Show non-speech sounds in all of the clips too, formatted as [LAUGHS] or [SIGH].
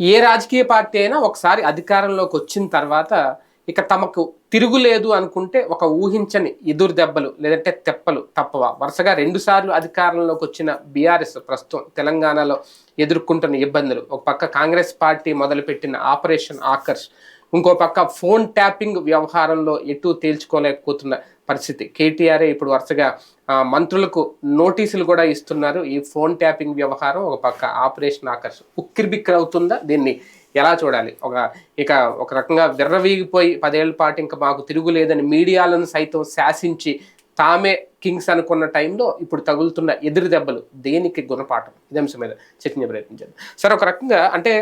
ఏ రాజకీయ పార్టీ అయినా ఒకసారి అధికారంలోకి వచ్చిన తర్వాత ఇక తమకు తిరుగులేదు అనుకుంటే ఒక ఊహించని ఎదురు దెబ్బలు లేదంటే తెప్పలు తప్పవ? వరుసగా రెండు సార్లు అధికారంలోకి వచ్చిన బీఆర్ఎస్ ప్రస్తుతం తెలంగాణలో ఎదుర్కొంటున్న ఇబ్బందులు. ఒక పక్క కాంగ్రెస్ పార్టీ మొదలుపెట్టిన ఆపరేషన్ ఆకర్ష్ ఇంకో పక్క ఫోన్ ట్యాపింగ్ వ్యవహారంలో ఎటు తేల్చుకోలేకపోతున్న పరిస్థితి. కేటీఆరే ఇప్పుడు వరుసగా మంత్రులకు నోటీసులు కూడా ఇస్తున్నారు. ఈ ఫోన్ ట్యాపింగ్ వ్యవహారం ఒక పక్క ఆపరేషన్ ఆకర్ష్ ఉక్కిరిబిక్కిరి అవుతుందా? దీన్ని ఎలా చూడాలి? ఒక ఇక ఒక రకంగా విర్రవీగిపోయి పదేళ్ళ పాటు ఇంకా మాకు తిరుగులేదని మీడియాలను సైతం శాసించి తామే కింగ్స్ అనుకున్న టైంలో ఇప్పుడు తగులుతున్న ఎదురు దెబ్బలు దేనికి గుణపాఠం? ఇదే అంశం మీద చర్చించే ప్రయత్నించారు సరే ఒక రకంగా అంటే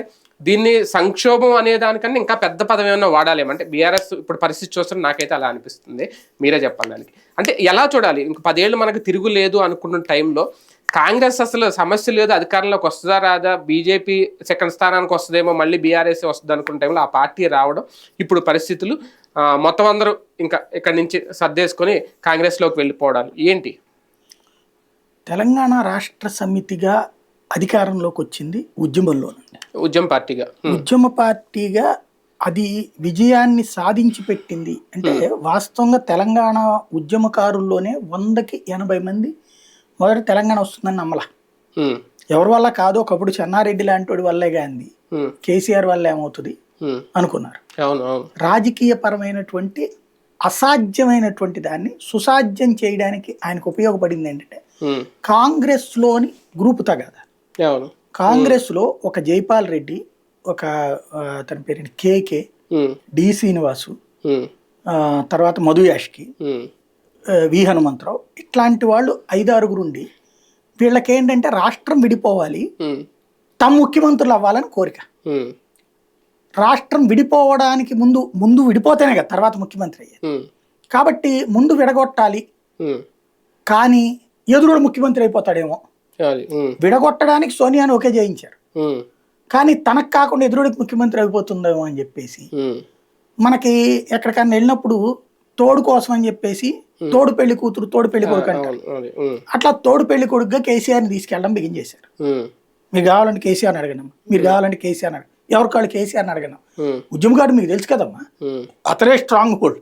దీన్ని సంక్షోభం అనే దానికన్నా ఇంకా పెద్ద పదం ఏమైనా వాడాలి అంటే బీఆర్ఎస్ ఇప్పుడు పరిస్థితి చూస్తున్న నాకైతే అలా అనిపిస్తుంది. మీరే చెప్పండి దానికి. అంటే ఎలా చూడాలి? ఇంక పదేళ్ళు మనకు తిరుగులేదు అనుకున్న టైంలో కాంగ్రెస్ అసలు సమస్య లేదు అధికారంలోకి వస్తుందా రాదా? బీజేపీ సెకండ్ స్థానానికి వస్తుందేమో మళ్ళీ బీఆర్ఎస్ వస్తుంది అనుకున్న టైంలో ఆ పార్టీ రావడం ఇప్పుడు పరిస్థితులు మొత్తం అందరూ ఇంకా ఇక్కడి నుంచి సర్దేసుకొని కాంగ్రెస్లోకి వెళ్ళిపోవడాలు. ఏంటి? తెలంగాణ రాష్ట్ర సమితిగా అధికారంలోకి వచ్చింది ఉద్యమంలోనండి ఉద్యమ పార్టీగా. ఉద్యమ పార్టీగా అది విజయాన్ని సాధించి పెట్టింది. అంటే వాస్తవంగా తెలంగాణ ఉద్యమకారుల్లోనే వందకి ఎనభై మంది మొదట తెలంగాణ వస్తుందని నమ్మల. ఎవరి వల్ల కాదు ఒకప్పుడు చెన్నారెడ్డి లాంటి వాడి వల్లే హ్మ్. కేసీఆర్ వల్ల ఏమవుతుంది. అనుకున్నారు. రాజకీయ పరమైనటువంటి అసాధ్యమైనటువంటి దాన్ని సుసాధ్యం చేయడానికి ఆయనకు ఉపయోగపడింది ఏంటంటే హ్మ్. కాంగ్రెస్లోని గ్రూపు తగాదా అవును కాంగ్రెస్లో ఒక జైపాల్ రెడ్డి ఒక ఆ, అతని పేరు కేకే. డి శ్రీనివాసు తర్వాత మధు యాష్కి వి హనుమంతరావు ఇట్లాంటి వాళ్ళు ఐదారుగురు ఉండి వీళ్ళకి ఏంటంటే రాష్ట్రం విడిపోవాలి. తమ ముఖ్యమంత్రులు అవ్వాలని కోరిక. రాష్ట్రం విడిపోవడానికి ముందు ముందు విడిపోతేనే కదా తర్వాత ముఖ్యమంత్రి అయ్యేది హ్మ్. కాబట్టి ముందు విడగొట్టాలి. కానీ ఎదురుడు ముఖ్యమంత్రి అయిపోతాడేమో. విడగొట్టడానికి సోనియాని ఒకే జయించారు హ్మ్. కానీ తనకు కాకుండా ఎదురుడికి ముఖ్యమంత్రి అయిపోతుందేమో అని చెప్పేసి. మనకి ఎక్కడికన్నా వెళ్ళినప్పుడు తోడు కోసం అని చెప్పేసి తోడు పెళ్ళి కూతురు తోడు పెళ్ళి కొడుకు అంటారు. అట్లా తోడు పెళ్ళి కొడుకుగా కేసీఆర్ని తీసుకెళ్ళడం బిగించేశారు. మీరు కావాలంటే కేసీఆర్ని అడగనమ్మా మీరు కావాలంటే కేసీఆర్ని అడగ ఎవరి కాళ్ళు కేసీఆర్ని అడగను. ఉద్యమకాడు మీకు తెలుసు కదమ్మా. అతనే స్ట్రాంగ్ హోల్డ్.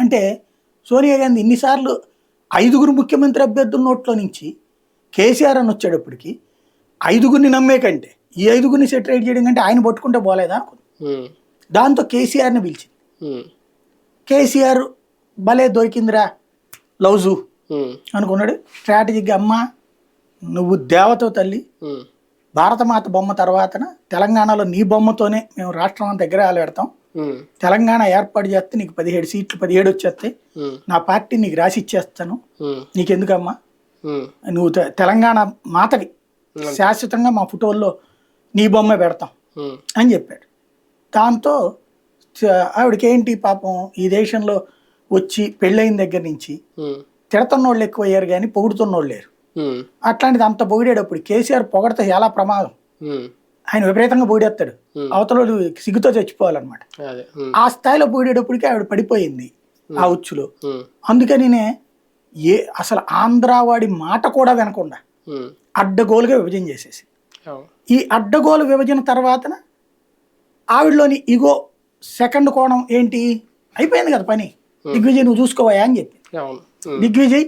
అంటే సోనియా గాంధీ ఇన్నిసార్లు ఐదుగురు ముఖ్యమంత్రి అభ్యర్థుల నోట్లో నుంచి కేసీఆర్ అని వచ్చేటప్పటికి ఐదుగురిని నమ్మే కంటే ఈ ఐదుగురిని సెటరేట్ చేయడం కంటే ఆయన పట్టుకుంటే పోలేదా అనుకుంది. దాంతో కేసీఆర్ని పిలిచింది. కేసీఆర్ భలే దొరికిందిరా లౌజు. అనుకున్నాడు స్ట్రాటజీగా అమ్మ నువ్వు దేవత తల్లి. భారతమాత బొమ్మ తర్వాతన తెలంగాణలో నీ బొమ్మతోనే మేము రాష్ట్రం అంతా దగ్గర పెడతాం హ్మ్. తెలంగాణ ఏర్పాటు చేస్తే నీకు పదిహేడు సీట్లు పదిహేడు వచ్చేస్తాయి. నా పార్టీ నీకు రాసి ఇచ్చేస్తాను. నీకెందుకమ్మా. నువ్వు తెలంగాణ మాతవి శాశ్వతంగా మా ఫోటోల్లో నీ బొమ్మ పెడతాం. అని చెప్పాడు దాంతో ఆవిడకి ఏంటి పాపం ఈ దేశంలో వచ్చి పెళ్ళైన దగ్గర నుంచి. తిడతన్నోళ్ళు ఎక్కువ అయ్యారు కానీ పొగుడుతున్నోళ్ళు లేరు. అట్లాంటిది అంత పొగిడేటప్పుడు కేసీఆర్ పొగడితే చాలా ప్రమాదం. ఆయన విపరీతంగా పొగిడేస్తాడు. అవతల సిగ్గుతో చచ్చిపోవాలన్నమాట. ఆ స్థాయిలో పొగిడేటప్పటికి ఆవిడ పడిపోయింది ఆ ఉచ్చులో. అందుకనినే ఏ అసలు ఆంధ్రా వాడి మాట కూడా వినకుండా. అడ్డగోలుగా విభజన చేసేసి. ఈ అడ్డగోలు విభజన తర్వాతన ఆవిడలోని ఇగో సెకండ్ కోణం ఏంటి? అయిపోయింది కదా పని. దిగ్విజయ్ నువ్వు చూసుకోవా అని చెప్పి. దిగ్విజయ్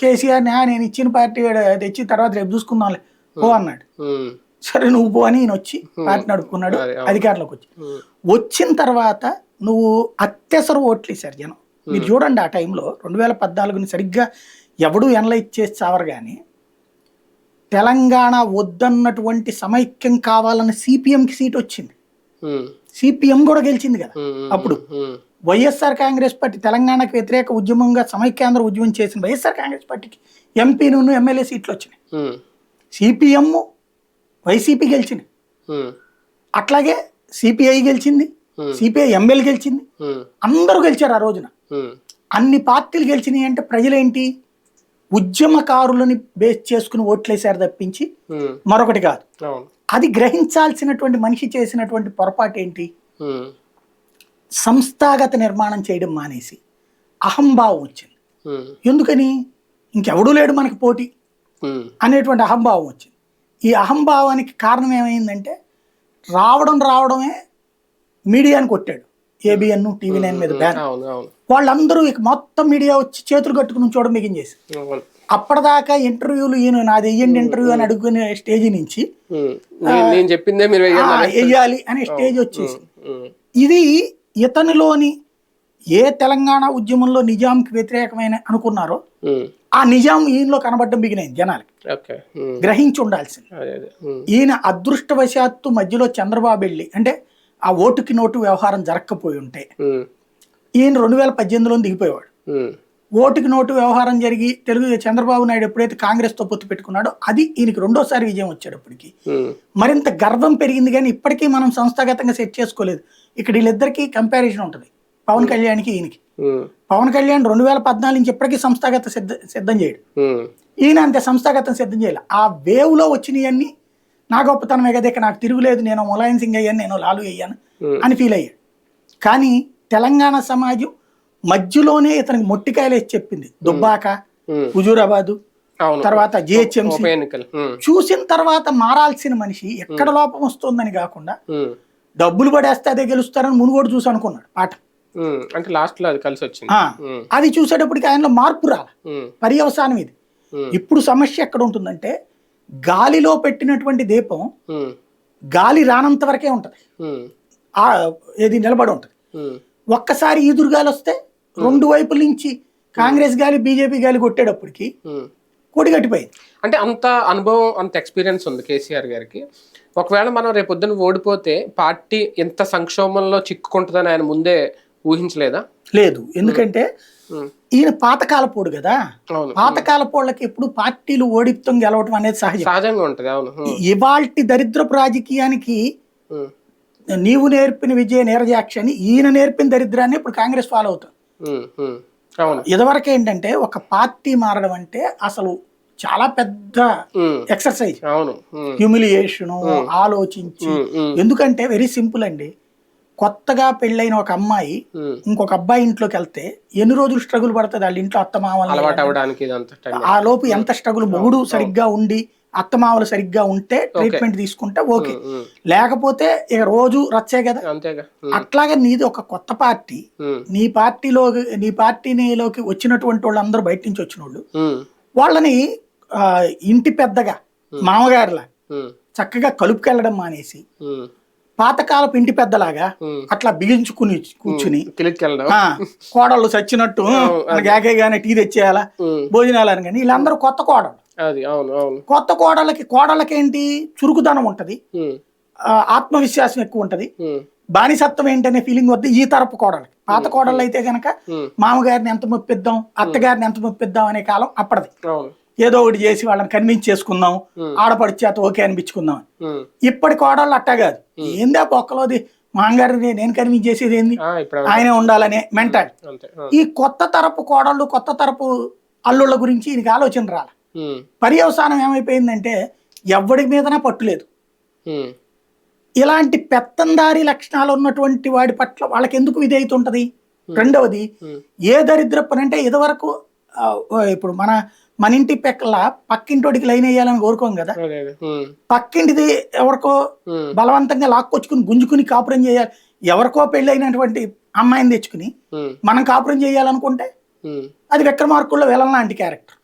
కేసీఆర్ని, "ఆ, నేను ఇచ్చిన పార్టీ తెచ్చి తర్వాత రేపు చూసుకుందాంలే పో అన్నాడు. సరే నువ్వు పో అని ఈయన వచ్చి పార్టీ నడుపుకున్నాడు. అధికారంలోకి వచ్చి. వచ్చిన తర్వాత నువ్వు అత్యవసర ఓట్లు వేశారు జనం మీరు చూడండి ఆ టైంలో రెండు వేల పద్నాలుగుని సరిగ్గా ఎవడు ఎనలైజ్ చేసి చావరు కానీ తెలంగాణ వద్దన్నటువంటి సమైక్యం కావాలని సిపిఎంకి సీట్ వచ్చింది. సిపిఎం కూడా గెలిచింది కదా. అప్పుడు. వైఎస్ఆర్ కాంగ్రెస్ పార్టీ తెలంగాణకు వ్యతిరేక ఉద్యమంగా సమైక్యాంధ్ర ఉద్యమం చేసిన వైఎస్ఆర్ కాంగ్రెస్ పార్టీకి ఎంపీను ఎమ్మెల్యే సీట్లు వచ్చినాయి. సిపిఎం వైసీపీ గెలిచినాయి. అట్లాగే సిపిఐ గెలిచింది. సిపిఐ ఎంఎల్ గెలిచింది. అందరూ గెలిచారు ఆ రోజున. అన్ని పార్టీలు గెలిచినాయి అంటే ప్రజలేంటి ఉద్యమకారులని బేస్ చేసుకుని ఓట్లేశారు తప్పించి. మరొకటి కాదు అది గ్రహించాల్సినటువంటి మనిషి చేసినటువంటి పొరపాటు ఏంటి. సంస్థాగత నిర్మాణం చేయడం మానేసి అహంభావం వచ్చింది. ఎందుకని? ఇంకెవడూ లేడు మనకి పోటీ. అనేటువంటి అహంభావం వచ్చింది. ఈ అహంభావానికి కారణం ఏమైందంటే రావడం రావడమే మీడియాని కొట్టాడు. ఏబిఎన్ టీవీ నైన్ మీద బ్యాన్ వాళ్ళందరూ ఇక మొత్తం మీడియా వచ్చి చేతులు కట్టుకుని చూడడం మిగించేసి అప్పటిదాకా ఇంటర్వ్యూలు ఈయన నాది వెయ్యండి ఇంటర్వ్యూ అని అడుగుకునే స్టేజ్ నుంచి. నేను- చెప్పిందే మీరు వెయ్యాలి అనే స్టేజ్ వచ్చేసి. ఇది ఇతనిలోని ఏ తెలంగాణ ఉద్యమంలో నిజాంకి వ్యతిరేకమైన అనుకున్నారో. ఆ నిజాం ఈయనలో కనబడడం బిగినైంది జనాలకి. గ్రహించి ఉండాల్సింది. ఈయన అదృష్టవశాత్తు మధ్యలో చంద్రబాబు వెళ్ళి అంటే ఆ ఓటుకి నోటు వ్యవహారం జరగకపోయి ఉంటే. ఈయన రెండు వేల పద్దెనిమిదిలో దిగిపోయేవాడు. ఓటుకి నోటు వ్యవహారం జరిగి తెలుగు చంద్రబాబు నాయుడు ఎప్పుడైతే కాంగ్రెస్తో పొత్తు పెట్టుకున్నాడో అది ఈయనకి రెండోసారి విజయం వచ్చేటప్పటికి. మరింత గర్వం పెరిగింది కానీ ఇప్పటికీ మనం సంస్థాగతంగా సెట్ చేసుకోలేదు ఇక్కడ వీళ్ళిద్దరికీ కంపారిజన్ ఉంటుంది పవన్ కళ్యాణ్కి ఈయనకి. పవన్ కళ్యాణ్ రెండు వేల పద్నాలుగు నుంచి ఇప్పటికీ సంస్థాగత సిద్ధ సిద్ధం చేయడు. ఈయన అంతే సంస్థాగతం సిద్ధం చేయాలి ఆ వేవ్లో వచ్చినవన్నీ నా గొప్పతనమే కదా ఇక నాకు తిరుగులేదు నేను ములాయం సింగ్ అయ్యాను నేను లాలు అయ్యాను. అని ఫీల్ అయ్యాడు కానీ తెలంగాణ సమాజం మధ్యలోనే ఇతనికి మొట్టికాయలు వేసి చెప్పింది దుబ్బాక. హుజూరాబాదు తర్వాత జిహెచ్ఎంసీ. చూసిన తర్వాత మారాల్సిన మనిషి ఎక్కడ లోపం వస్తుందని కాకుండా. డబ్బులు పడేస్తే అదే గెలుస్తారని మునుగోడు చూసి అనుకున్నాడు పాట. అంటే లాస్ట్లో అది కలిసి వచ్చింది. అది చూసేటప్పటికి ఆయనలో మార్పు రాల. పర్యవసానం ఇది. ఇప్పుడు సమస్య ఎక్కడ ఉంటుందంటే గాలిలో పెట్టినటువంటి దీపం. గాలి రానంత వరకే ఉంటుంది ఏది నిలబడి ఉంటుంది. ఒక్కసారి ఈదురు గాలి వస్తే రెండు వైపుల నుంచి కాంగ్రెస్ గాలి బీజేపీ గాలి కొట్టేటప్పటికి. కొడిగట్టిపోయింది అంటే అంత అనుభవం అంత ఎక్స్పీరియన్స్ ఉంది కేసీఆర్ గారికి ఒకవేళ మనం రేపొద్దున ఓడిపోతే పార్టీ ఎంత సంక్షోభంలో చిక్కుకుంటుందని ఆయన ముందే ఊహించలేదా? లేదు. ఎందుకంటే. ఈయన పాతకాలపోడు కదా. పాతకాలపోళ్ళకి ఎప్పుడు పార్టీలు ఓడిపుతం గెలవటం అనేది సహజం. సహజంగా ఉంటది అవును. ఇవాల్టి దరిద్రపు రాజకీయానికి. నీవు నేర్పిన విజయ నీరజాక్షి అని ఈయన నేర్పిన దరిద్రాన్ని ఇప్పుడు కాంగ్రెస్ ఫాలో అవుతుంది ఇదివరకు ఏంటంటే ఒక పార్టీ మారడం అంటే అసలు చాలా పెద్ద. ఎక్సర్సైజ్ అవును. హ్యూమిలియేషను ఆలోచించి. ఎందుకంటే వెరీ సింపుల్ అండి. కొత్తగా పెళ్ళైన ఒక అమ్మాయి. ఇంకొక అబ్బాయి ఇంట్లోకి వెళ్తే ఎన్ని రోజులు స్ట్రగుల్ పడుతుంది? వాళ్ళ ఇంట్లో అత్తమామలు టైం ఆ లోపు ఎంత స్ట్రగుల్ మొగుడు సరిగ్గా ఉండి అత్తమామలు సరిగ్గా ఉంటే ట్రీట్మెంట్ తీసుకుంటే ఓకే. లేకపోతే ఇక రోజు రచ్చే కదా. అట్లాగే నీది ఒక కొత్త పార్టీ. నీ పార్టీలో నీ పార్టీలోకి వచ్చినటువంటి వాళ్ళందరూ బయట నుంచి వచ్చిన వాళ్ళు. వాళ్ళని ఇంటి పెద్దగా మామగారిలా. చక్కగా కలుపుకెళ్ళడం మానేసి. పాతకాలపు ఇంటి పెద్దలాగా. అట్లా బిగించుకుని కూర్చుని కోడళ్ళు చచ్చినట్టు [LAUGHS] ఏకైగానే టీ తెచ్చేయాలా. భోజనాలు అని కానీ వీళ్ళందరూ కొత్త అవును కొత్త కోడళ్ళకి కోడళ్ళకేంటి? చురుకుదనం ఉంటది. ఆత్మవిశ్వాసం ఎక్కువ ఉంటది. బానిసత్వం ఏంటనే ఫీలింగ్ వద్ద ఈ తరపు కోడళ్ళకి. పాత కోడళ్ళు అయితే గనక. మామగారిని ఎంత మొప్పిద్దాం అత్తగారిని ఎంత మొప్పిద్దాం అనే కాలం అప్పటిది. ఏదో ఒకటి చేసి వాళ్ళని కన్విన్స్ చేసుకుందాం. ఆడపడి చేత ఓకే అనిపించుకుందాం. ఇప్పటి కోడళ్ళు అట్టా కాదు ఏందా పొక్కలోది మామగారిని నేను కన్విన్స్ చేసేది ఏంది ఆయనే ఉండాలనే ఆ. ఈ కొత్త తరపు కోడళ్ళు కొత్త తరపు అల్లుళ్ళ గురించి ఈయనకి ఆలోచన రాల. పర్యవసానం ఏమైపోయిందంటే ఎవడి మీదనే పట్టులేదు. ఇలాంటి పెత్తందారి లక్షణాలు ఉన్నటువంటి వాడి పట్ల వాళ్ళకి ఎందుకు విధేయత ఉంటది రెండవది. ఏ దరిద్రప్పని అంటే ఇదివరకు ఇప్పుడు మన మన ఇంటి పెక్కల పక్కింటోడికి లైన్ వేయాలని కోరుకోం కదా. పక్కింటిది ఎవరికో. బలవంతంగా లాక్కొచ్చుకుని గుంజుకుని కాపురం చేయాలి ఎవరికో పెళ్ళైనటువంటి అమ్మాయిని తెచ్చుకుని. మనం కాపురం చేయాలనుకుంటే. అది విక్రమార్కుల్లో విలన్ లాంటి క్యారెక్టర్.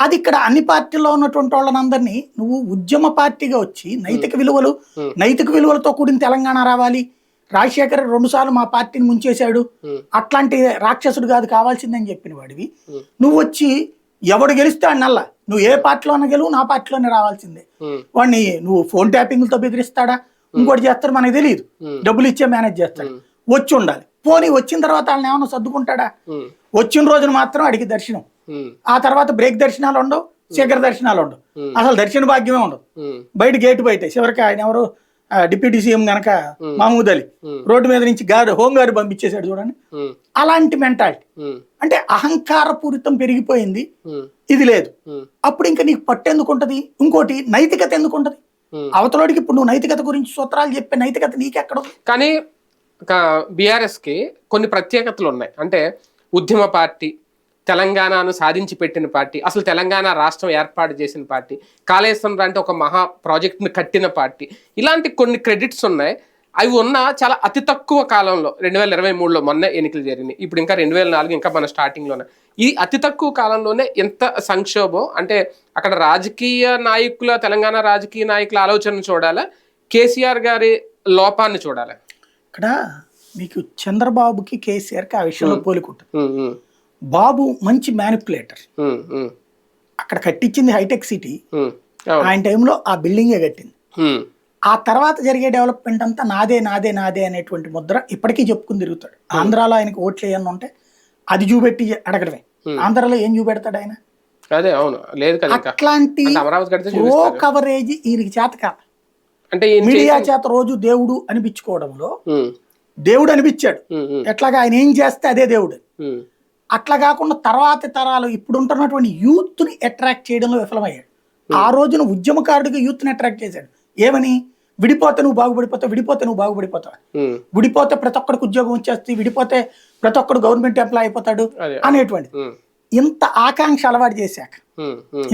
అది ఇక్కడ అన్ని పార్టీల్లో ఉన్నటువంటి వాళ్ళనందరినీ నువ్వు ఉద్యమ పార్టీగా వచ్చి నైతిక విలువలు. నైతిక విలువలతో కూడిన తెలంగాణ రావాలి రాజశేఖర్ రెండు సార్లు మా పార్టీని ముంచేశాడు. అట్లాంటి రాక్షసుడు కాదు కావాల్సిందని చెప్పిన వాడివి. నువ్వు వచ్చి ఎవడు గెలిస్తే నల్ల నువ్వు ఏ పార్టీలోనే గెలువు నా పార్టీలోనే రావాల్సిందే. వాడిని నువ్వు ఫోన్ ట్యాపింగ్లతో బెదిరిస్తాడా ఇంకోటి చేస్తాడు మనకు తెలియదు. డబ్బులు ఇచ్చే మేనేజ్ చేస్తాడు. వచ్చి ఉండాలి పోనీ వచ్చిన తర్వాత వాళ్ళని ఏమైనా సర్దుకుంటాడా. వచ్చిన రోజున మాత్రం అడిగి దర్శనం. ఆ తర్వాత బ్రేక్ దర్శనాలు ఉండవు శీఘ్ర దర్శనాలు ఉండవు. అసలు దర్శన భాగ్యమే ఉండదు. బయట గేటు బయట చివరికి ఆయన ఎవరు డిప్యూటీ సీఎం గనక మహమూద్ అలీ. రోడ్డు మీద నుంచి గారు హోంగార్డు పంపించేశాడు చూడండి. అలాంటి మెంటాలిటీ. అంటే అహంకారపూరితం పెరిగిపోయింది. ఇది లేదు. అప్పుడు ఇంకా నీకు పట్టు ఎందుకు ఉంటది ఇంకోటి నైతికత ఎందుకు ఉంటది. అవతలోడికి ఇప్పుడు నువ్వు నైతికత గురించి సూత్రాలు చెప్పే నైతికత నీకెక్కడ? కానీ బీఆర్ఎస్కి కొన్ని ప్రత్యేకతలు ఉన్నాయి అంటే ఉద్యమ పార్టీ తెలంగాణను సాధించి పెట్టిన పార్టీ అసలు తెలంగాణ రాష్ట్రం ఏర్పాటు చేసిన పార్టీ కాళేశ్వరం లాంటి ఒక మహా ప్రాజెక్ట్ని కట్టిన పార్టీ ఇలాంటి కొన్ని క్రెడిట్స్ ఉన్నాయి అవి ఉన్న చాలా అతి తక్కువ కాలంలో రెండు వేల ఇరవై మూడులో మొన్న ఎన్నికలు జరిగినాయి. ఇప్పుడు ఇంకా రెండు వేల నాలుగు ఇంకా మన స్టార్టింగ్లోనే ఈ అతి తక్కువ కాలంలోనే ఎంత సంక్షోభం అంటే అక్కడ రాజకీయ నాయకుల తెలంగాణ రాజకీయ నాయకుల ఆలోచనను చూడాలా? కేసీఆర్ గారి లోపాన్ని చూడాలి? ఇక్కడ మీకు చంద్రబాబుకి కేసీఆర్కి ఆ విషయంలో పోలికుంటుంది. బాబు మంచి మ్యానిపులేటర్ అక్కడ కట్టించింది హైటెక్ సిటీ. ఆయన టైంలో ఆ బిల్డింగే కట్టింది. ఆ తర్వాత జరిగే డెవలప్మెంట్ అంతా నాదే నాదే నాదే అనేటువంటి ముద్ర ఇప్పటికీ చెప్పుకుని తిరుగుతాడు. ఆంధ్రాలో ఆయనకి ఓట్లు వేయను ఉంటే అది చూపెట్టి అడగడమే. ఆంధ్రాలో ఏం చూపెడతాడు ఆయన? అదే అవును. లేదు అట్లాంటి చూపిస్తారు. కవరేజ్ ఈయనకి చేత కాదు. అంటే మీడియా చేత రోజు దేవుడు అనిపించుకోవడంలో ఉమ్, దేవుడు అనిపించాడు. ఎట్లాగా ఆయన ఏం చేస్తే అదే దేవుడు. అట్లా కాకుండా తర్వాతి తరాలు ఇప్పుడు ఉంటున్నటువంటి యూత్ని అట్రాక్ట్ చేయడంలో విఫలమయ్యాడు. ఆ రోజున ఉద్యమకారుడిగా యూత్ని అట్రాక్ట్ చేశాడు. ఏమని? విడిపోతే నువ్వు బాగుపడిపోతావు విడిపోతే నువ్వు బాగుపడిపోతావు. విడిపోతే ప్రతి ఒక్కడికి ఉద్యోగం వచ్చేస్తుంది విడిపోతే ప్రతి ఒక్కడు గవర్నమెంట్ ఎంప్లాయ్ అయిపోతాడు అనేటువంటి ఇంత ఆకాంక్ష అలవాటు చేశాక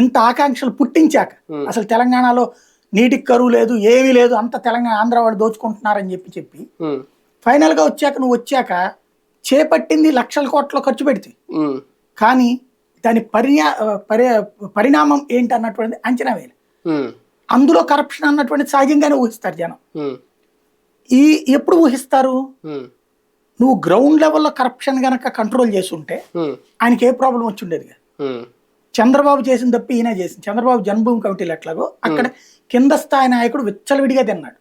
ఇంత ఆకాంక్షలు పుట్టించాక అసలు తెలంగాణలో నీటికి కరువు లేదు ఏమీ లేదు అంత తెలంగాణ ఆంధ్ర వాళ్ళు దోచుకుంటున్నారని చెప్పి చెప్పి ఫైనల్గా వచ్చాక నువ్వు వచ్చాక చేపట్టింది లక్షల కోట్ల ఖర్చు పెడితే. కానీ దాని పరిణా పరి పరిణామం ఏంటి అన్నటువంటిది అంచనా వేయాలి. అందులో కరప్షన్ అన్నటువంటిది సహజంగానే ఊహిస్తారు జనం. ఈ ఎప్పుడు ఊహిస్తారు? నువ్వు గ్రౌండ్ లెవెల్లో కరప్షన్ గనక కంట్రోల్ చేసి ఉంటే ఉమ్, ఆయనకి ఏ ప్రాబ్లం వచ్చి ఉండేది చంద్రబాబు చేసిన తప్పి ఈయన చేసింది. చంద్రబాబు జన్మభూమి కమిటీలు ఎట్లాగో అక్కడ కింద స్థాయి నాయకుడు విచ్చలవిడిగా తిన్నాడు.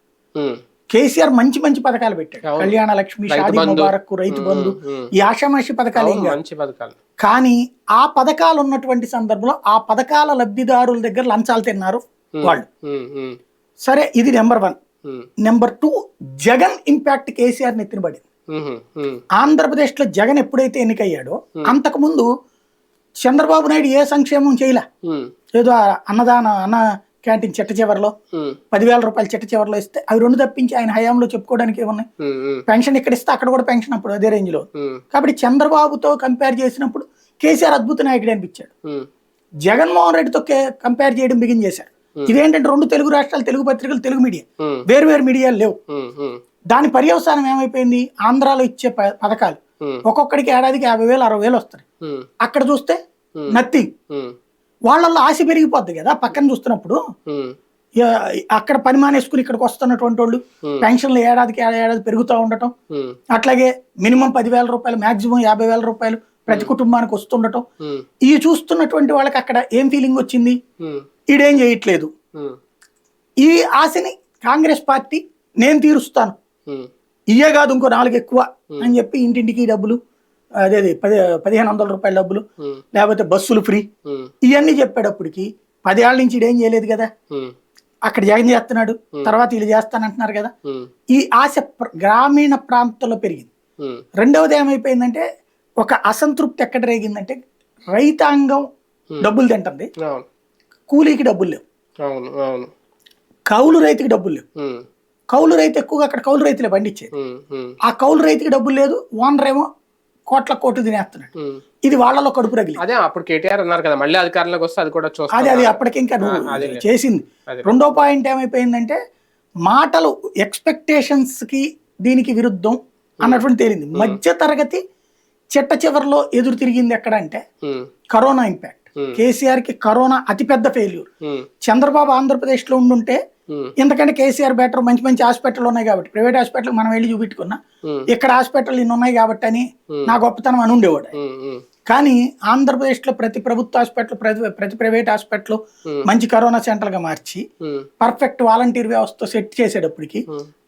కేసీఆర్ మంచి మంచి పథకాలు పెట్టాడు. కళ్యాణ లక్ష్మి షాదీ. ముబారక్ రైతు బంధు ఈ ఆషామాషి మంచి పథకాలు. కానీ ఆ పథకాలు ఉన్నటువంటి సందర్భంలో ఆ పథకాల లబ్ధిదారుల దగ్గర లంచాలు తిన్నారు. వాళ్ళు. ఉమ్, ఉమ్, సరే ఇది number one. Number two Jagan impact KCR నెత్తిన పడింది. ఉమ్, ఆంధ్రప్రదేశ్లో జగన్ ఎప్పుడైతే ఎన్నికయ్యాడో అంతకుముందు చంద్రబాబు నాయుడు ఏ సంక్షేమం చేయలే. ఏదో అన్నదాన అన్న క్యాంటీన్ చెట్ట చివరిలో పదివేల రూపాయలు చెట్ట చివరిలో ఇస్తే అవి రెండు తప్పించి ఆయన హయాంలో చెప్పుకోవడానికి ఏమున్నాయి? పెన్షన్ ఇక్కడ ఇస్తే అక్కడ కూడా పెన్షన్ అప్పుడు అదే రేంజ్లో కాబట్టి చంద్రబాబుతో కంపేర్ చేసినప్పుడు కేసీఆర్ అద్భుత నాయకుడు అనిపించాడు. జగన్మోహన్ రెడ్డితో కంపేర్ చేయడం బిగిన్ చేశారు ఇదేంటంటే రెండు తెలుగు రాష్ట్రాలు తెలుగు పత్రికలు తెలుగు మీడియా. ఉమ్, వేరు వేరు మీడియాలు లేవు. ఉమ్, దాని పర్యవసానం ఏమైపోయింది? ఆంధ్రాలో ఇచ్చే పథకాలు. ఒక్కొక్కడికి ఏడాదికి యాభై వేలు అరవై వేలు వస్తాయి. అక్కడ చూస్తే Hmm. నథింగ్ వాళ్ళల్లో ఆశ పెరిగిపోద్ది కదా పక్కన చూస్తున్నప్పుడు. అక్కడ పని మానేసుకుని ఇక్కడికి వస్తున్నటువంటి వాళ్ళు పెన్షన్లు ఏడాదికి ఏడా- ఏడాది పెరుగుతూ ఉండటం. అట్లాగే మినిమం పదివేల రూపాయలు మాక్సిమం యాభై వేల రూపాయలు ప్రతి కుటుంబానికి వస్తుండటం. ఇవి చూస్తున్నటువంటి వాళ్ళకి అక్కడ ఏం ఫీలింగ్ వచ్చింది? ఈడేం చేయట్లేదు. ఈ ఆశని కాంగ్రెస్ పార్టీ నేను తీరుస్తాను. ఇయే కాదు ఇంకో నాలుగు ఎక్కువ అని చెప్పి ఇంటింటికి డబ్బులు అదే పది పదిహేను వందల రూపాయల డబ్బులు లేకపోతే బస్సులు ఫ్రీ. ఇవన్నీ చెప్పేటప్పటికి పదేళ్ళ నుంచి ఇడేం చేయలేదు కదా. అక్కడ జగన్ చేస్తున్నాడు. తర్వాత వీళ్ళు చేస్తానంటున్నారు కదా. ఈ ఆశ గ్రామీణ ప్రాంతంలో పెరిగింది. రెండవది ఏమైపోయిందంటే ఒక అసంతృప్తి ఎక్కడ రేగిందంటే రైతాంగం డబ్బులు తింటుంది. కూలీకి డబ్బులు లేవు. అవును అవును. కౌలు రైతుకి డబ్బులు లేవు. కౌలు రైతు ఎక్కువగా అక్కడ కౌలు రైతులే పండించేది. ఆ కౌలు రైతుకి డబ్బులు లేదు ఓనర్ ఏమో కోట్ల కోట్లు తినేస్తున్నాడు. ఇది వాళ్ళలో కడుపు రగిలి అదే అప్పుడు కేటీఆర్ అన్నారు కదా మళ్ళీ అధికారంలోకి వస్తే అది కూడా చూస్తాం అది అది అప్పటికి ఇంకా. చేసింది. రెండో పాయింట్ ఏమైపోయిందంటే మాటలు ఎక్స్పెక్టేషన్స్కి దీనికి విరుద్ధం అన్నటువంటి తేలింది. మధ్య తరగతి చిట్ట చివరిలో ఎదురు తిరిగింది ఎక్కడ అంటే కరోనా ఇంపాక్ట్. కేసీఆర్కి కరోనా అతిపెద్ద ఫెయిల్యూర్ చంద్రబాబు ఆంధ్రప్రదేశ్లో ఉండుంటే ఎందుకంటే కేసీఆర్ బెటర్ మంచి మంచి హాస్పిటల్ ఉన్నాయి కాబట్టి. ప్రైవేట్ హాస్పిటల్ మనం వెళ్ళి చూపెట్టుకున్నా ఇక్కడ హాస్పిటల్ ఇన్ని ఉన్నాయి కాబట్టి అని నా గొప్పతనం అని ఉండేవాడు. కానీ ఆంధ్రప్రదేశ్లో ప్రతి ప్రభుత్వ హాస్పిటల్ ప్రతి ప్రతి ప్రైవేట్ హాస్పిటల్. మంచి కరోనా సెంటర్గా మార్చి పర్ఫెక్ట్ వాలంటీర్ వ్యవస్థ సెట్ చేసేటప్పటికి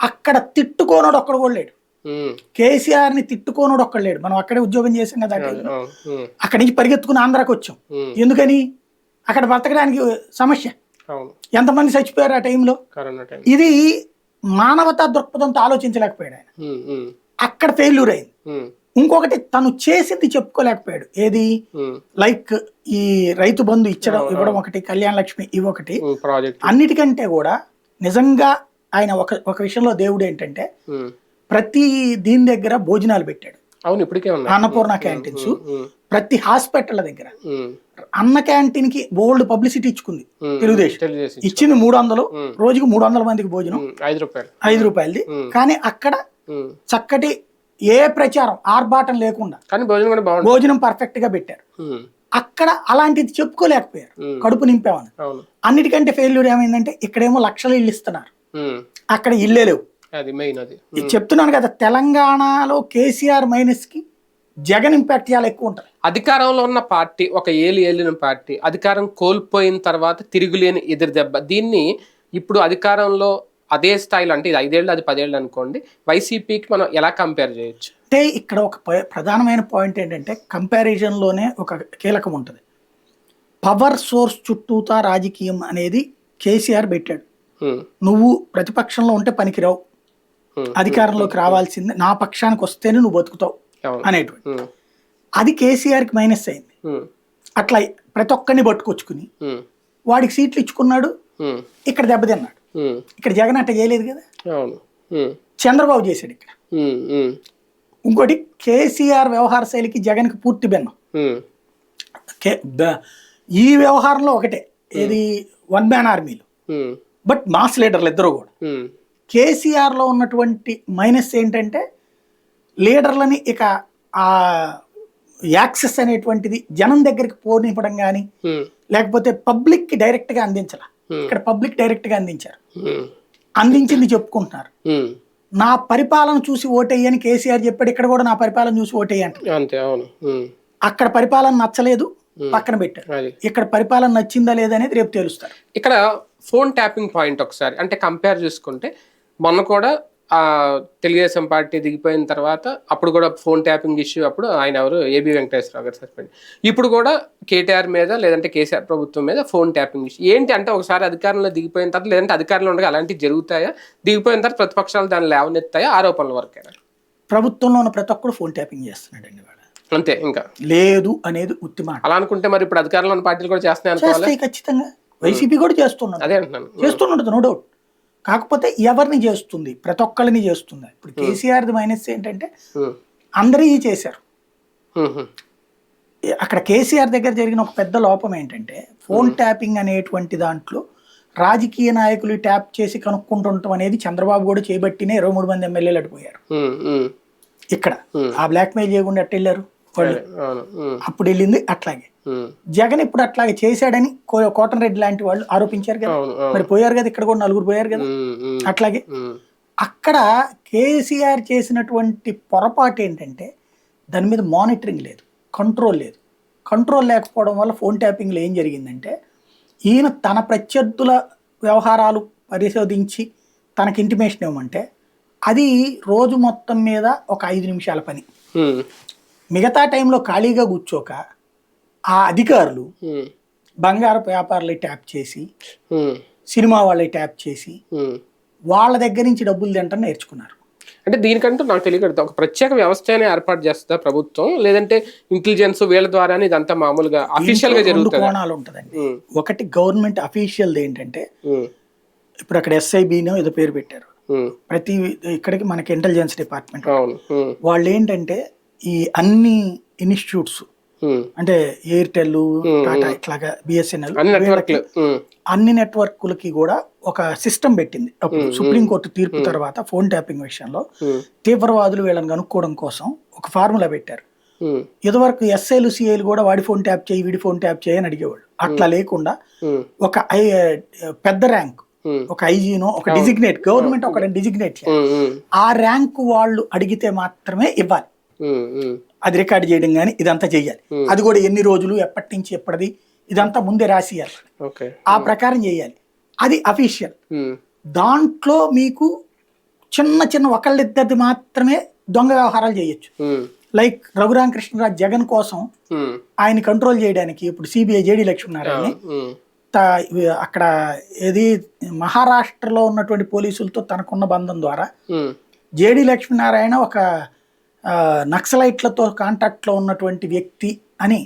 అక్కడ తిట్టుకోనోడు ఒక్కడు కూడా లేడు. కేసీఆర్ని తిట్టుకోనోడు ఒక్కడు లేడు. మనం అక్కడే ఉద్యోగం చేసాం కదా అక్కడి నుంచి పరిగెత్తుకుని ఆంధ్రాకి వచ్చాం. ఎందుకని? అక్కడ బతకడానికి సమస్య. ఎంతమంది చచ్చిపోయారు ఆ టైంలో? ఇది మానవతా దృక్పథంతో ఆలోచించలేకపోయాడు ఆయన. అక్కడ ఫెయిల్యూర్ అయింది. ఇంకొకటి తను చేసింది చెప్పుకోలేకపోయాడు. ఏది? లైక్ ఈ రైతు బంధు ఇచ్చడం ఇవ్వడం ఒకటి కళ్యాణ లక్ష్మి ఇవి ఒకటి. అన్నిటికంటే కూడా నిజంగా ఆయన ఒక ఒక విషయంలో దేవుడు ఏంటంటే ప్రతి దీని దగ్గర భోజనాలు పెట్టాడు. అవును ఇప్పటికే అన్నపూర్ణ క్యాంటీన్స్. ప్రతి హాస్పిటల్ దగ్గర. అన్న క్యాంటీన్కి బోల్డ్ పబ్లిసిటీ ఇచ్చుకుంది తెలుగుదేశం. ఇచ్చింది మూడు వందలు. రోజుకి మూడు వందల మందికి భోజనం. ఐదు రూపాయలు. ఐదు రూపాయలది. కానీ అక్కడ. చక్కటి ఏ ప్రచారం ఆర్భాటం లేకుండా కానీ భోజనం పర్ఫెక్ట్గా పెట్టారు. అక్కడ అలాంటిది చెప్పుకోలేకపోయారు. కడుపు నింపామని. అవును. అన్నిటికంటే ఫెయిల్యూర్ ఏమైందంటే ఇక్కడేమో లక్షలు ఇల్లు ఇస్తున్నారు. అక్కడ ఇల్లే లేవు. అది మెయిన్ అది. ఇది చెప్తున్నాను కదా తెలంగాణలో కేసీఆర్ మైనస్కి జగన్ ఇంపాక్ట్ చాలా ఎక్కువ ఉంటుంది. అధికారంలో ఉన్న పార్టీ ఒక ఏలు ఏలిన పార్టీ అధికారం కోల్పోయిన తర్వాత తిరుగులేని ఎదురు దెబ్బ. దీన్ని ఇప్పుడు అధికారంలో అదే స్థాయిలో అంటే ఇది ఐదేళ్ళు అది పదేళ్ళు అనుకోండి వైసీపీకి మనం ఎలా కంపేర్ చేయొచ్చు? అంటే ఇక్కడ ఒక ప్రధానమైన పాయింట్ ఏంటంటే కంపారిజన్లోనే ఒక కీలకం ఉంటుంది. పవర్ సోర్స్ చుట్టూతా రాజకీయం అనేది కేసీఆర్ పెట్టాడు. ఉమ్, నువ్వు ప్రతిపక్షంలో ఉంటే పనికిరావు. అధికారంలోకి రావాల్సిందే నా పక్షానికి వస్తేనే నువ్వు బతుకుతావు అనేటువంటి. అది కేసీఆర్కి మైనస్ అయింది. అట్లా ప్రతి ఒక్కరిని పట్టుకొచ్చుకుని వాడికి సీట్లు ఇచ్చుకున్నాడు ఇక్కడ దెబ్బతిన్నాడు ఇక్కడ జగన్ అట్ట చేయలేదు కదా? చంద్రబాబు చేశాడు ఇక్కడ. ఇంకోటి కేసీఆర్ వ్యవహార శైలికి జగన్కి పూర్తి భిన్నం. ఈ వ్యవహారంలో ఒకటే. ఏది? వన్ మ్యాన్ ఆర్మీలు. బట్ మాస్ లీడర్లు ఇద్దరు కూడా. కేసీఆర్లో ఉన్నటువంటి మైనస్ ఏంటంటే లీడర్లని ఇక ఆ యాక్సెస్ అనేటువంటిది జనం దగ్గరికి పోనివ్వడం కానీ లేకపోతే పబ్లిక్కి డైరెక్ట్గా అందించాల. ఇక్కడ పబ్లిక్ డైరెక్ట్గా అందించారు. అందించింది చెప్పుకుంటున్నారు. నా పరిపాలన చూసి ఓటేయని కేసీఆర్ చెప్పాడు ఇక్కడ కూడా నా పరిపాలన చూసి ఓటేయ అంటారు అంతే అవును. ఉమ్, అక్కడ పరిపాలన నచ్చలేదు పక్కన పెట్టారు. ఇక్కడ పరిపాలన నచ్చిందా లేదా అనేది రేపు తెలుస్తారు. ఇక్కడ ఫోన్ ట్యాపింగ్ పాయింట్ ఒకసారి అంటే కంపేర్ చేసుకుంటే మొన్న కూడా ఆ తెలుగుదేశం పార్టీ దిగిపోయిన తర్వాత అప్పుడు కూడా ఫోన్ ట్యాపింగ్ ఇష్యూ అప్పుడు ఆయన ఎవరు? ఏబి వెంకటేశ్వరరావు గారు సస్పెండ్ ఇప్పుడు కూడా కేటీఆర్ మీద లేదంటే కేసీఆర్ ప్రభుత్వం మీద ఫోన్ ట్యాపింగ్ ఇష్యూ. ఏంటి అంటే ఒకసారి అధికారంలో దిగిపోయిన తర్వాత లేదంటే అధికారంలో ఉండగా అలాంటివి జరుగుతాయా? దిగిపోయిన తర్వాత ప్రతిపక్షాలు దాన్ని లేవనెత్తాయా? ఆరోపణల వరకేనా? ప్రభుత్వంలో ఉన్న ప్రతి ఒక్కడు ఫోన్ ట్యాపింగ్ చేస్తున్నాడండి వాడు. అంతే ఇంకా. లేదు అనేది ఉత్తి మాట. అలా అనుకుంటే మరి ఇప్పుడు అధికారంలో ఉన్న పార్టీలు కూడా చేస్తున్నాయి ఖచ్చితంగా. వైసీపీ కూడా చేస్తున్నాడు అదే అంటున్నాను. చేస్తున్నాడు నో డౌట్ కాకపోతే ఎవరిని చేస్తుంది? ప్రతి ఒక్కరిని చేస్తుంది. ఇప్పుడు కేసీఆర్ది మైనస్ ఏంటంటే ఉమ్, అందరికీ చేశారు. అక్కడ కేసీఆర్ దగ్గర జరిగిన ఒక పెద్ద లోపం ఏంటంటే ఫోన్ ట్యాపింగ్ అనేటువంటి దాంట్లో రాజకీయ నాయకులు ట్యాప్ చేసి కనుక్కుంటుండటం అనేది చంద్రబాబు కూడా చేయబట్టినే ఇరవై మూడు మంది ఎమ్మెల్యేలు అడిపోయారు ఇక్కడ. ఆ బ్లాక్ మెయిల్ చేయకుండా వాళ్ళు? ఉమ్, అప్పుడు వెళ్ళింది అట్లాగే. జగన్ ఇప్పుడు అట్లాగే చేశాడని కో- కోటన్ రెడ్డి లాంటి వాళ్ళు ఆరోపించారు కదా. మరి పోయారు కదా ఇక్కడ కూడా నలుగురు పోయారు కదా. అట్లాగే అక్కడ కేసీఆర్ చేసినటువంటి పొరపాటు ఏంటంటే దాని మీద మానిటరింగ్ లేదు కంట్రోల్ లేదు. కంట్రోల్ లేకపోవడం వల్ల ఫోన్ ట్యాపింగ్లో ఏం జరిగిందంటే ఈయన తన ప్రత్యర్థుల వ్యవహారాలు పరిశోధించి తనకి ఇంటిమేషన్ ఇవ్వమంటే అది రోజు మొత్తం మీద ఒక ఐదు నిమిషాల పని. మిగతా టైంలో ఖాళీగా కూర్చోక ఆ అధికారులు బంగారపు వ్యాపారులు ట్యాప్ చేసి సినిమా వాళ్ళని ట్యాప్ చేసి. వాళ్ళ దగ్గర నుంచి డబ్బులు తింటాం నేర్చుకున్నారు. అంటే దీనికంటూ నాకు తెలియదు ఒక ప్రత్యేక వ్యవస్థనే ఏర్పాటు చేస్తుందా ప్రభుత్వం? లేదంటే ఇంటెలిజెన్స్ వీళ్ళ ద్వారానే ఇదంతా మామూలుగా అఫీషియల్గా జరుగుతుంది? కోణాలు ఉంటుందండి. ఒకటి గవర్నమెంట్ అఫీషియల్ ఏంటంటే ఇప్పుడు అక్కడ ఎస్ఐబినో ఏదో పేరు పెట్టారు. ప్రతి ఇక్కడికి మనకి ఇంటెలిజెన్స్ డిపార్ట్మెంట్ వాళ్ళు ఏంటంటే ఈ అన్ని ఇన్స్టిట్యూట్స్. అంటే ఎయిర్టెల్ టాటా ఇట్లాగా బిఎస్ఎన్ఎల్ అన్ని నెట్వర్క్లకి కూడా ఒక సిస్టమ్ పెట్టింది. అప్పుడు సుప్రీంకోర్టు తీర్పు తర్వాత ఫోన్ ట్యాపింగ్ విషయంలో తీవ్రవాదులు వీళ్ళని కనుక్కోవడం కోసం ఒక ఫార్ములా పెట్టారు. ఇదివరకు ఎస్ఐలు సిఐలు కూడా వాడి ఫోన్ ట్యాప్ చేయి వీడి ఫోన్ ట్యాప్ చేయి అని అడిగేవాళ్ళు. అట్లా లేకుండా ఒక ఐ పెద్ద ర్యాంక్ ఒక ఐజీనో ఒక డిజిగ్నేట్ గవర్నమెంట్ ఒక డిజిగ్నేట్ ఆ ర్యాంక్ వాళ్ళు అడిగితే మాత్రమే ఇవ్వాలి. అది రికార్డ్ చేయడం కానీ ఇదంతా చెయ్యాలి అది కూడా ఎన్ని రోజులు ఎప్పటి నుంచి ఎప్పటిది ఇదంతా ముందే రాసియాలి ఆ ప్రకారం చేయాలి. అది అఫీషియల్. ఉమ్, దాంట్లో మీకు చిన్న చిన్న ఒకళ్ళిద్దరిది మాత్రమే దొంగ వ్యవహారాలు చేయొచ్చు. ఉమ్, లైక్ రఘురామకృష్ణరాజు జగన్ కోసం ఆయన కంట్రోల్ చేయడానికి ఇప్పుడు సిబిఐ జేడి లక్ష్మీనారాయణ త- అక్కడ ఏది మహారాష్ట్రలో ఉన్నటువంటి పోలీసులతో తనకున్న బంధం ద్వారా జేడి లక్ష్మీనారాయణ ఒక నక్సలైట్లతో కాంటాక్ట్లో ఉన్నటువంటి వ్యక్తి అని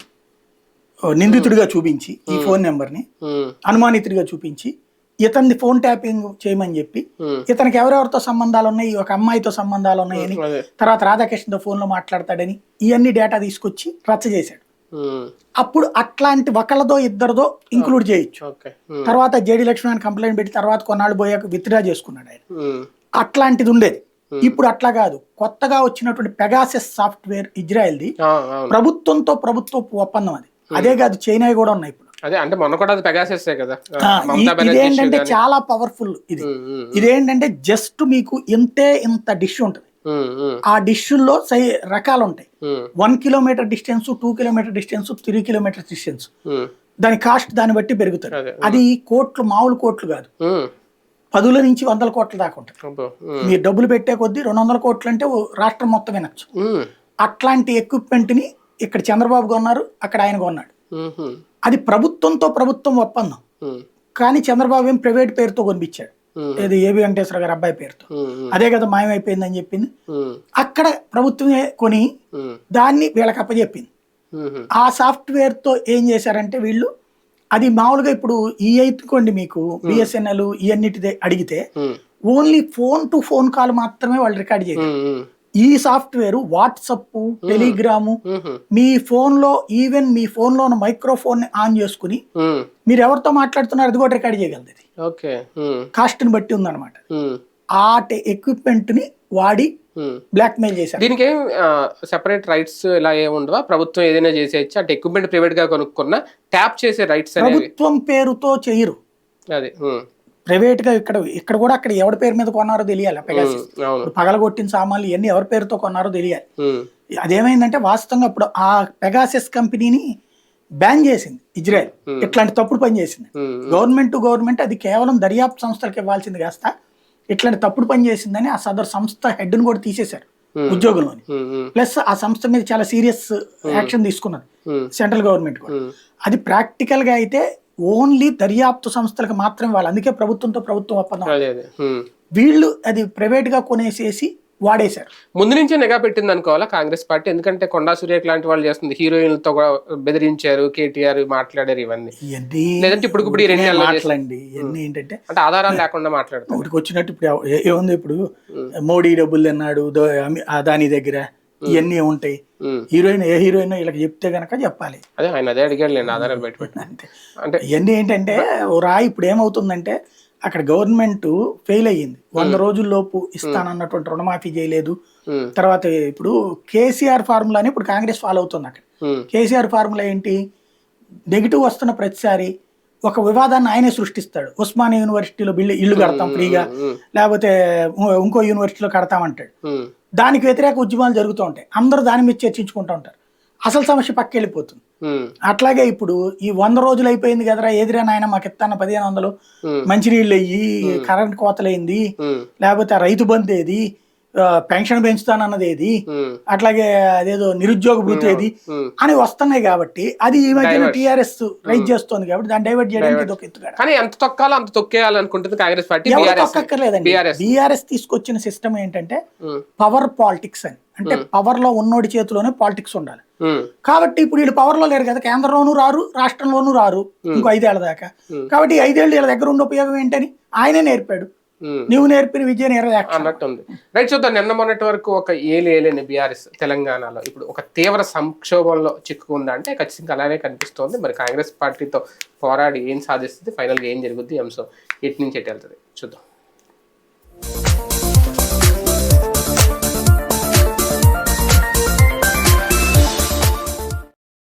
నిందితుడిగా చూపించి ఈ ఫోన్ నెంబర్ని అనుమానితుడిగా చూపించి ఇతన్ని ఫోన్ ట్యాపింగ్ చేయమని చెప్పి ఇతనికి ఎవరెవరితో సంబంధాలు ఉన్నాయి ఒక అమ్మాయితో సంబంధాలు ఉన్నాయని తర్వాత రాధాకృష్ణతో ఫోన్లో మాట్లాడతాడని ఇవన్నీ డేటా తీసుకొచ్చి రచ్చ చేశాడు. అప్పుడు అట్లాంటి ఒకళ్ళదో ఇద్దరిదో ఇంక్లూడ్ చేయొచ్చు. తర్వాత జేడి లక్ష్మణ్ కంప్లైంట్ పెట్టి తర్వాత కొన్నాళ్ళు పోయాక విత్డ్రా చేసుకున్నాడు ఆయన. అట్లాంటిది ఉండేది. ఇప్పుడు అట్లా కాదు. కొత్తగా వచ్చినటువంటి పెగాసెస్ సాఫ్ట్వేర్ ఇజ్రాయెల్ది ప్రభుత్వంతో ప్రభుత్వ ఒప్పందం అది. అదే కాదు చైనా కూడా ఉన్నాయి ఇప్పుడు. అదే అంటే మొన్న కూడా కదా. issue ఇదేంటంటే. చాలా పవర్ఫుల్ ఇది. ఉమ్, ఇదేంటంటే జస్ట్ మీకు ఇంతే ఇంత డిష్ ఉంటుంది. ఆ డిష్ల్లో సై రకాలు ఉంటాయి one kilometre distance two kilometre distance three kilometre distance దాని కాస్ట్ దాన్ని బట్టి పెరుగుతుంది. అదే కోట్లు మామూలు కోట్లు కాదు. పదుల నుంచి వందల కోట్ల దాకా ఉంటుంది మీరు డబ్బులు పెట్టే కొద్దీ రెండు వందల కోట్లు అంటే రాష్ట్రం మొత్తం వినొచ్చు. అట్లాంటి equipment ని ఇక్కడ చంద్రబాబు కొన్నారు అక్కడ ఆయన కొన్నాడు. అది ప్రభుత్వంతో ప్రభుత్వం ఒప్పందం. కానీ చంద్రబాబు ఏం ప్రైవేట్ పేరుతో కొనిపించాడు. ఏది ఏబి వెంకటేశ్వర గారి అబ్బాయి పేరుతో. అదే కదా మాయమైపోయిందని చెప్పింది. అక్కడ ప్రభుత్వమే కొని దాన్ని వీళ్ళకి అప్పచెప్పింది. ఆ సాఫ్ట్వేర్తో ఏం చేశారంటే వీళ్ళు అది మామూలుగా ఇప్పుడు ఈ ఎత్తుకోండి మీకు బిఎస్ఎన్ఎల్ ఇవన్నిటి అడిగితే only phone to phone call మాత్రమే వాళ్ళు రికార్డ్ ఉమ్, ఈ సాఫ్ట్వేర్ వాట్సప్ టెలిగ్రాము మీ ఫోన్లో ఈవెన్ మీ ఫోన్లో ఉన్న మైక్రోఫోన్ని ఆన్ చేసుకుని మీరు ఎవరితో మాట్లాడుతున్నారు అది కూడా రికార్డ్ చేయగలదు కాస్ట్ని బట్టి ఉందన్నమాట. ఆ ఎక్విప్మెంట్ని వాడి. బ్లాక్ మెయిల్ చేశారు. దీనికి ఏం సెపరేట్ రైట్స్ ఇలా ఏమి ఉండవా? ప్రభుత్వం ఏదైనా చేసేయచ్చు? అంటే ఎక్విప్మెంట్ ప్రైవేట్గా కొనుక్కున్న ట్యాప్ చేసే రైట్స్ ప్రభుత్వం పేరుతో చేయరు. అది ప్రైవేట్గా ఇక్కడ ఇక్కడ కూడా అక్కడ ఎవరి పేరు మీద కొన్నారో తెలియాలి ఇప్పుడు పగలగొట్టిన సామాన్లు ఇవన్నీ ఎవరి పేరుతో కొన్నారో తెలియాలి. అదేమైందంటే వాస్తవంగా ఇప్పుడు ఆ పెగాసిస్ కంపెనీని బ్యాన్ చేసింది ఇజ్రాయెల్ ఇట్లాంటి తప్పుడు పని చేసింది. గవర్నమెంట్ టు గవర్నమెంట్ అది కేవలం దర్యాప్తు సంస్థలకు ఇవ్వాల్సింది కాస్త. ఇట్లాంటి తప్పుడు పని చేసిందని ఆ సదరు సంస్థ హెడ్ని కూడా తీసేశారు ఉద్యోగంలోని. ప్లస్ ఆ సంస్థ మీద చాలా సీరియస్ యాక్షన్ తీసుకున్నది సెంట్రల్ గవర్నమెంట్ కూడా. అది ప్రాక్టికల్గా అయితే ఓన్లీ దర్యాప్తు సంస్థలకు మాత్రమే వాళ్ళు అందుకే ప్రభుత్వంతో ప్రభుత్వం ఒప్పందం. వీళ్ళు అది ప్రైవేట్గా కొనేసేసి వాడేశారు. ముందు నుంచే నిఘా పెట్టింది అనుకోవాలా కాంగ్రెస్ పార్టీ? ఎందుకంటే కొండా సురేఖ లాంటి వాళ్ళు చేస్తుంది. హీరోయిన్లతో బెదిరించారు కేటీఆర్ మాట్లాడారు ఇవన్నీ. లేదంటే ఇప్పుడు ఇప్పుడు ఈ రెండు నెలల్లో చేసి- మాటలండి ఇవన్నీ ఏంటంటే అంటే ఆధారాలు లేకుండా మాట్లాడతారు. ఒకటికి వచ్చినట్టు ఇప్పుడు ఏముంది ఇప్పుడు? మోడీ డబ్బులు తిన్నాడు అదాని దగ్గర. ఇవన్నీ ఉంటాయి. హీరోయిన్ ఏ హీరోయిన్ వీళ్ళకి చెప్తే గనక చెప్పాలి. అదే ఆయన అదే అడిగాడు ఆధారాలు బయట అంటే ఇవన్నీ ఏంటంటే రాయి ఇప్పుడు ఏమవుతుందంటే అక్కడ గవర్నమెంట్ ఫెయిల్ అయ్యింది. వంద రోజుల్లోపు ఇస్తానన్నటువంటి రుణమాఫీ చేయలేదు. తర్వాత ఇప్పుడు కేసీఆర్ ఫార్ములాని ఇప్పుడు కాంగ్రెస్ ఫాలో అవుతుంది అక్కడ. కేసీఆర్ ఫార్ములా ఏంటి? నెగిటివ్ వస్తున్న ప్రతిసారి ఒక వివాదాన్ని ఆయనే సృష్టిస్తాడు. ఉస్మానియా యూనివర్సిటీలో బిల్లు ఇల్లు కడతాం ఫ్రీగా. లేకపోతే ఇంకో- యూనివర్సిటీలో కడతామంటాడు. దానికి వ్యతిరేక ఉద్యమాలు జరుగుతూ ఉంటాయి. అందరూ దాని మీద చర్చించుకుంటూ ఉంటారు. అసలు సమస్య పక్క వెళ్ళిపోతుంది అట్లాగే ఇప్పుడు ఈ వంద రోజులు అయిపోయింది కదరా ఎదురా నాయన మాకు ఇస్తాను పదిహేను వందలు? మంచినీళ్ళు అయ్యి కరెంట్ కోతలైంది లేకపోతే రైతు బంధు ఏది? పెన్షన్ పెంచుతానన్నది ఏది అట్లాగే అదేదో నిరుద్యోగ భృతి ఏది. అని వస్తున్నాయి కాబట్టి అది ఈ మధ్యన టీఆర్ఎస్ రైజ్ చేస్తోంది కాబట్టి దాన్ని డైవర్ట్ చేయడానికి ఒక ఎత్తుగడ. కానీ ఎంత తొక్కాలో అంత తొక్కేయాలనుకుంటుంది కాంగ్రెస్ పార్టీ ఎవరు బీఆర్ఎస్. తీసుకొచ్చిన సిస్టమ్ ఏంటంటే పవర్ పాలిటిక్స్ అని. అంటే పవర్లో ఉన్నోడి చేతిలోనే పాలిటిక్స్ ఉండాలి. కాబట్టి ఇప్పుడు వీళ్ళు పవర్లో లేరు కదా కేంద్రంలోనూ రారు రాష్ట్రంలోనూ రారు. ఇంకో ఐదేళ్ళ దాకా. కాబట్టి ఐదేళ్ళు వీళ్ళ దగ్గర ఉండే ఉపయోగం ఏంటని ఆయనే నేర్పాడు. నువ్వు నేర్పిన విద్య నేర్పదు అన్నట్టు ఉంది రైట్ చూద్దాం. నిన్న మొన్నటి వరకు ఒక ఏలి ఏలేని బీఆర్ఎస్ తెలంగాణలో ఇప్పుడు ఒక తీవ్ర సంక్షోభంలో చిక్కుకుందా అంటే ఖచ్చితంగా అలానే కనిపిస్తోంది. మరి కాంగ్రెస్ పార్టీతో పోరాడి ఏం సాధిస్తుంది? ఫైనల్గా ఏం జరుగుద్ది? అంశం ఎటు నుంచి ఎటు వెళ్తుంది. చూద్దాం.